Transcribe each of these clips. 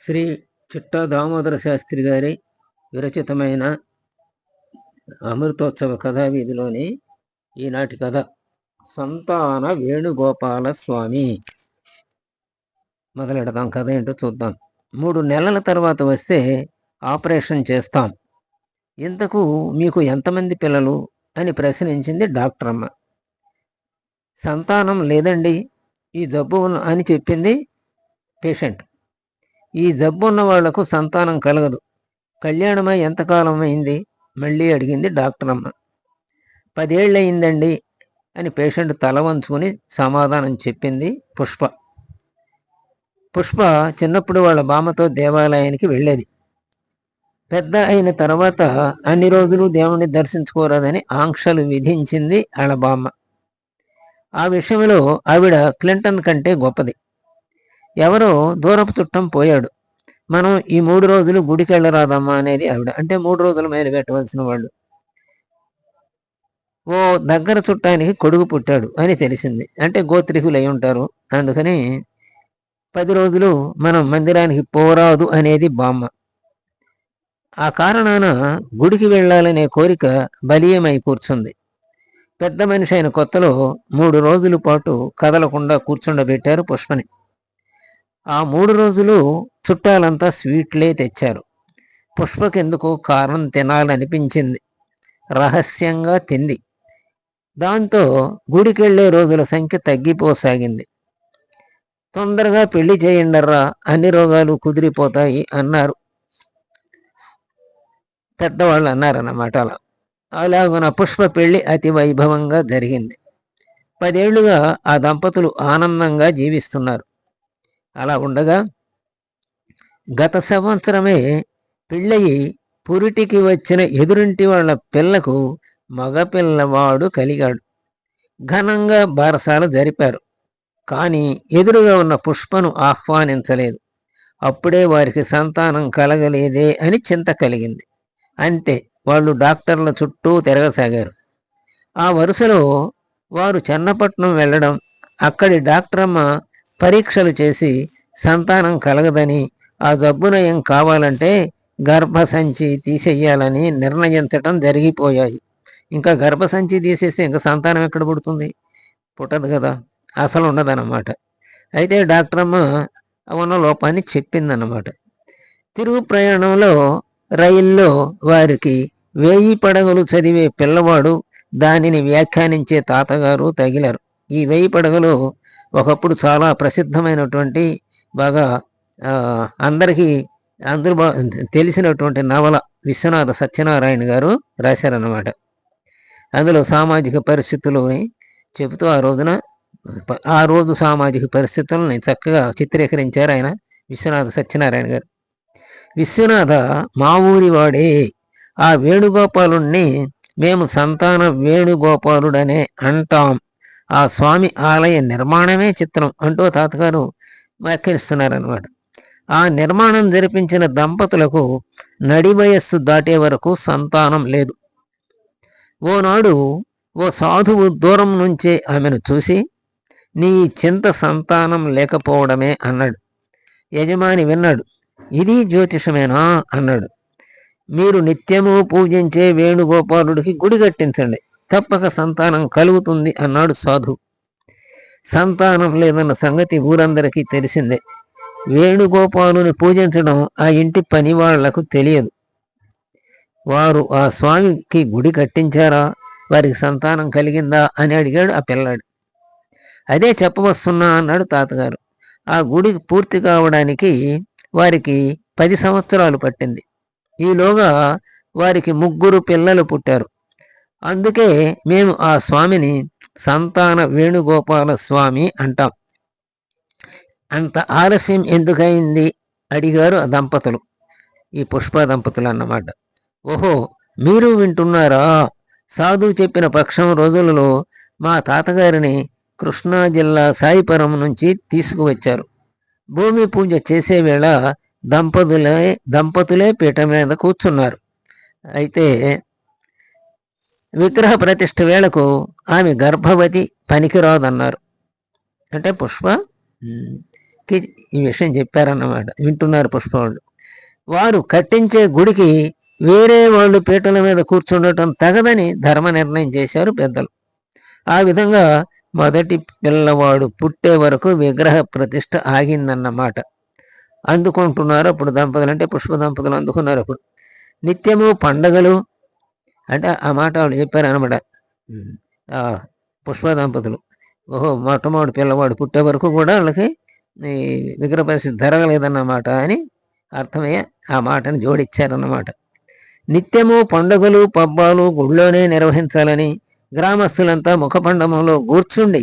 శ్రీ చిట్టా దామోదర శాస్త్రి గారి విరచితమైన అమృతోత్సవ కథావీధిలోని ఈనాటి కథ సంతాన వేణుగోపాల స్వామి. మొదలెడదాం కథ ఏంటో చూద్దాం. మూడు నెలల తర్వాత వస్తే ఆపరేషన్ చేస్తాం. ఇంతకు మీకు ఎంతమంది పిల్లలు? అని ప్రశ్నించింది డాక్టర్ అమ్మ సంతానం లేదండి ఈ జబ్బు అని చెప్పింది పేషెంట్. ఈ జబ్బున్న వాళ్ళకు సంతానం కలగదు. కళ్యాణమై ఎంతకాలం అయింది? మళ్ళీ అడిగింది డాక్టర్ అమ్మ. పదేళ్ళయిందండి అని పేషెంట్ తల వంచుకుని సమాధానం చెప్పింది పుష్ప. పుష్ప చిన్నప్పుడు వాళ్ళ బామతో దేవాలయానికి వెళ్ళేది. పెద్ద అయిన తర్వాత అన్ని రోజులు దేవుణ్ణి దర్శించుకోరాదని ఆంక్షలు విధించింది వాళ్ళ బామ్మ. ఆ విషయంలో ఆవిడ క్లింటన్ కంటే గొప్పది. ఎవరో దూరపు చుట్టం పోయాడు. మనం ఈ మూడు రోజులు గుడికి వెళ్ళరాదమ్మా అనేది ఆవిడ. అంటే మూడు రోజులు మేలు పెట్టవలసిన వాళ్ళు. ఓ దగ్గర చుట్టానికి కొడుకు పుట్టాడు అని తెలిసింది. అంటే గోత్రికులు అయి ఉంటారు. అందుకని పది రోజులు మనం మందిరానికి పోరాదు అనేది బామ్మ. ఆ కారణాన గుడికి వెళ్ళాలనే కోరిక బలీయమై కూర్చుంది. పెద్ద మనిషి అయిన కొత్తలో మూడు రోజుల పాటు కదలకుండా కూర్చుండబెట్టారు పుష్పని. ఆ మూడు రోజులు చుట్టాలంతా స్వీట్లే తెచ్చారు. పుష్పకెందుకు కారం తినాలనిపించింది. రహస్యంగా తింది. దాంతో గుడికెళ్ళే రోజుల సంఖ్య తగ్గిపోసాగింది. తొందరగా పెళ్ళి చేయండర్రా అన్ని రోగాలు కుదిరిపోతాయి అన్నారు. పెద్దవాళ్ళు అన్నారన్నమాట అలా. అలాగున పుష్ప పెళ్ళి అతి వైభవంగా జరిగింది. పదేళ్ళుగా ఆ దంపతులు ఆనందంగా జీవిస్తున్నారు. అలా ఉండగా గత సంవత్సరమే పెళ్ళయి పురిటికి వచ్చిన ఎదురింటి వాళ్ళ పిల్లకు మగపిల్లవాడు కలిగాడు. ఘనంగా బారసాలు జరిపారు. కానీ ఎదురుగా ఉన్న పుష్పను ఆహ్వానించలేదు. అప్పుడే వారికి సంతానం కలగలేదే అని చింత కలిగింది. అంతే వాళ్ళు డాక్టర్ల చుట్టూ తిరగసాగారు. ఆ వరుసలో వారు చెన్నపట్నం వెళ్ళడం అక్కడి డాక్టరమ్మ పరీక్షలు చేసి సంతానం కలగదని ఆ జబ్బునయం కావాలంటే గర్భసంచి తీసేయాలని నిర్ణయించటం జరిగిపోయాయి. ఇంకా గర్భసంచి తీసేస్తే ఇంకా సంతానం ఎక్కడ పుడుతుంది? పుట్టదు కదా అసలు ఉండదన్నమాట. అయితే డాక్టర్ అమ్మ ఉన్న లోపాన్ని చెప్పిందన్నమాట. తిరుగు ప్రయాణంలో రైల్లో వారికి వేయి పడగలు చదివే పిల్లవాడు దానిని వ్యాఖ్యానించే తాతగారు తగిలారు. ఈ వేయి పడగలు ఒకప్పుడు చాలా ప్రసిద్ధమైనటువంటి బాగా అందరికీ అందరూ బా- తెలిసినటువంటి నవల విశ్వనాథ సత్యనారాయణ గారు రాశారన్నమాట. అందులో సామాజిక పరిస్థితులని చెబుతూ ఆ రోజున ఆ రోజు సామాజిక పరిస్థితులని చక్కగా చిత్రీకరించారు ఆయన విశ్వనాథ సత్యనారాయణ గారు. విశ్వనాథ మా ఊరి వాడే ఆ వేణుగోపాలుణ్ణి మేము సంతాన వేణుగోపాలుడనే అంటాం. ఆ స్వామి ఆలయ నిర్మాణమే చిత్రం అంటూ తాతగారు వ్యాఖ్యానిస్తున్నారనమాట ఆ నిర్మాణం జరిపించిన దంపతులకు నడి వయస్సు దాటే వరకు సంతానం లేదు. ఓనాడు ఓ సాధువు దూరం నుంచే ఆమెను చూసి నీ చింత సంతానం లేకపోవడమే అన్నాడు. యజమాని విన్నాడు. ఇది జ్యోతిషమేనా అన్నాడు. మీరు నిత్యము పూజించే వేణుగోపాలుడికి గుడి కట్టించండి. తప్పక సంతానం కలుగుతుంది అన్నాడు సాధు. సంతానం లేదన్న సంగతి ఊరందరికీ తెలిసిందే. వేణుగోపాలుని పూజించడం ఆ ఇంటి పని వాళ్ళకు తెలియదు. వారు ఆ స్వామికి గుడి కట్టించారా? వారికి సంతానం కలిగిందా? అని అడిగాడు ఆ పిల్లాడు. అదే చెప్పవస్తున్నా అన్నాడు తాతగారు. ఆ గుడి పూర్తి కావడానికి వారికి పది సంవత్సరాలు పట్టింది. ఈలోగా వారికి ముగ్గురు పిల్లలు పుట్టారు. అందుకే మేము ఆ స్వామిని సంతాన వేణుగోపాల స్వామి అంటాం. అంత ఆలస్యం ఎందుకయింది అడిగారు ఆ దంపతులు. ఈ పుష్ప దంపతులు అన్నమాట. ఓహో మీరు వింటున్నారా? సాధువు చెప్పిన పక్షం రోజులలో మా తాతగారిని కృష్ణా జిల్లా సాయిపురం నుంచి తీసుకువచ్చారు. భూమి పూజ చేసే వేళ దంపతులే దంపతులే పీఠ మీద కూర్చున్నారు. అయితే విగ్రహ ప్రతిష్ఠ వేళకు ఆమె గర్భవతి పనికిరాదన్నారు. అంటే పుష్ప ఈ విషయం చెప్పారన్నమాట. వింటున్నారు పుష్పవాళ్ళు వారు కట్టించే గుడికి వేరే వాళ్ళు పీటల మీద కూర్చుండటం తగదని ధర్మ నిర్ణయం చేశారు పెద్దలు. ఆ విధంగా మొదటి పిల్లవాడు పుట్టే వరకు విగ్రహ ప్రతిష్ట ఆగిందన్నమాట. అందుకుంటున్నారు అప్పుడు దంపతులు. అంటే పుష్ప దంపతులు అందుకున్నారు అప్పుడు. నిత్యము పండగలు అంటే ఆ మాట వాళ్ళు చెప్పారు అనమాట ఆ పుష్ప దంపతులు ఓహో మొట్టమొదటి పిల్లవాడు పుట్టే వరకు కూడా వాళ్ళకి ఈ విగ్రహ పరిస్థితి జరగలేదన్నమాట అని అర్థమయ్యే ఆ మాటను జోడిచ్చారన్నమాట. నిత్యము పండుగలు పబ్బాలు గుళ్ళోనే నిర్వహించాలని గ్రామస్తులంతా ముఖపండమంలో కూర్చుండి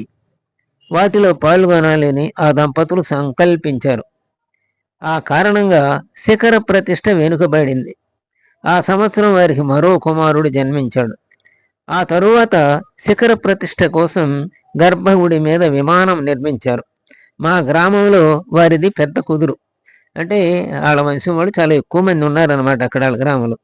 వాటిలో పాల్గొనాలని ఆ దంపతులు సంకల్పించారు. ఆ కారణంగా శిఖర ప్రతిష్ట వెనుకబడింది. ఆ సంవత్సరం వారికి మరో కుమారుడు జన్మించాడు. ఆ తరువాత శిఖర ప్రతిష్ట కోసం గర్భగుడి మీద విమానం నిర్మించారు. మా గ్రామంలో వారిది పెద్ద కుదురు. అంటే వాళ్ళ వంశం వాళ్ళు చాలా ఎక్కువ మంది ఉన్నారనమాట అక్కడ వాళ్ళ గ్రామంలో.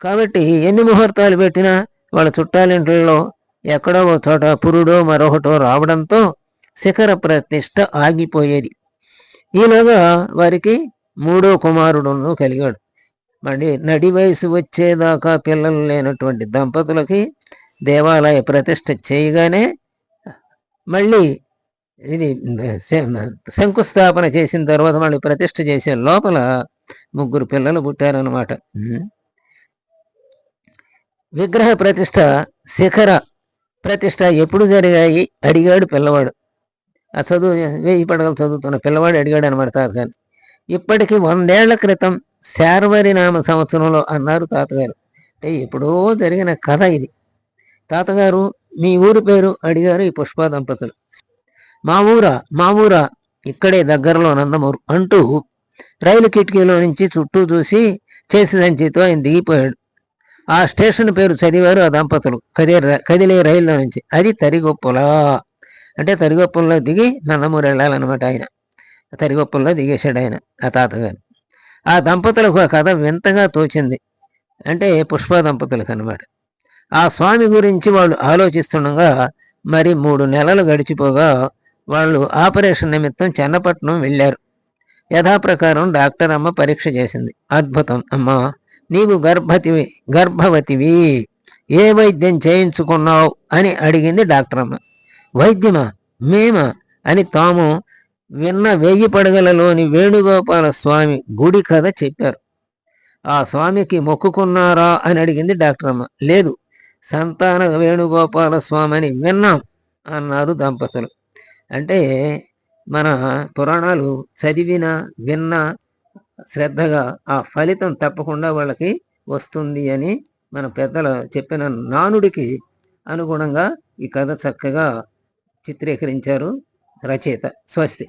కాబట్టి ఎన్ని ముహూర్తాలు పెట్టినా వాళ్ళ చుట్టాలింట్లో ఎక్కడో ఒక చోట పురుడో మరొకటో రావడంతో శిఖర ప్రతిష్ట ఆగిపోయేది. ఈలోగా వారికి మూడో కుమారుడును కలిగాడు. మళ్ళీ నడి వయసు వచ్చేదాకా పిల్లలు లేనటువంటి దంపతులకి దేవాలయ ప్రతిష్ట చేయగానే మళ్ళీ ఇది శంకుస్థాపన చేసిన తర్వాత మళ్ళీ ప్రతిష్ట చేసే లోపల ముగ్గురు పిల్లలు పుట్టారనమాట విగ్రహ ప్రతిష్ట శిఖర ప్రతిష్ట ఎప్పుడు జరిగాయి? అడిగాడు పిల్లవాడు. ఆ చదువు వెయ్యి పడగలు చదువుతున్న పిల్లవాడు అడిగాడు అనమాట తాతగారు. ఇప్పటికి వందేళ్ళ క్రితం శార్వరి నామ సంవత్సరంలో అన్నారు తాతగారు. అంటే ఎప్పుడో జరిగిన కథ ఇది. తాతగారు మీ ఊరి పేరు అడిగారు ఈ పుష్ప దంపతులు. మా ఊరా మా ఊరా ఇక్కడే దగ్గరలో నందమూరు అంటూ రైలు కిటికీలో నుంచి చుట్టూ చూసి చేసి సంచితో ఆయన దిగిపోయాడు. ఆ స్టేషన్ పేరు చదివారు ఆ దంపతులు. కదిలే కదిలే రైల్లో నుంచి. అది తరిగొప్పలా. అంటే తరిగొప్పల్లో దిగి నందమూరు వెళ్ళాలన్నమాట ఆయన. తరిగొప్పల్లో దిగేశాడు ఆయన ఆ తాతగారు. ఆ దంపతులకు ఆ కథ వింతగా తోచింది. అంటే పుష్ప దంపతులకు అనమాట ఆ స్వామి గురించి వాళ్ళు ఆలోచిస్తుండగా మరి మూడు నెలలు గడిచిపోగా వాళ్ళు ఆపరేషన్ నిమిత్తం చెన్నపట్నం వెళ్ళారు. యథాప్రకారం డాక్టర్ అమ్మ పరీక్ష చేసింది. అద్భుతం. అమ్మా నీవు గర్భతివి గర్భవతివి ఏ వైద్యం చేయించుకున్నావు అని అడిగింది డాక్టర్ అమ్మ. వైద్యమా? మేమా? అని తాము విన్న వెయ్యి పడగలలోని వేణుగోపాల స్వామి గుడి కథ చెప్పారు. ఆ స్వామికి మొక్కుకున్నారా అని అడిగింది డాక్టర్ అమ్మ. లేదు సంతాన వేణుగోపాల స్వామి అని విన్నాం అన్నారు దంపతులు. అంటే మన పురాణాలు చదివిన విన్న శ్రద్ధగా ఆ ఫలితం తప్పకుండా వాళ్ళకి వస్తుంది అని మన పెద్దలు చెప్పిన నానుడికి అనుగుణంగా ఈ కథ చక్కగా చిత్రీకరించారు. రచయిత. స్వస్తి.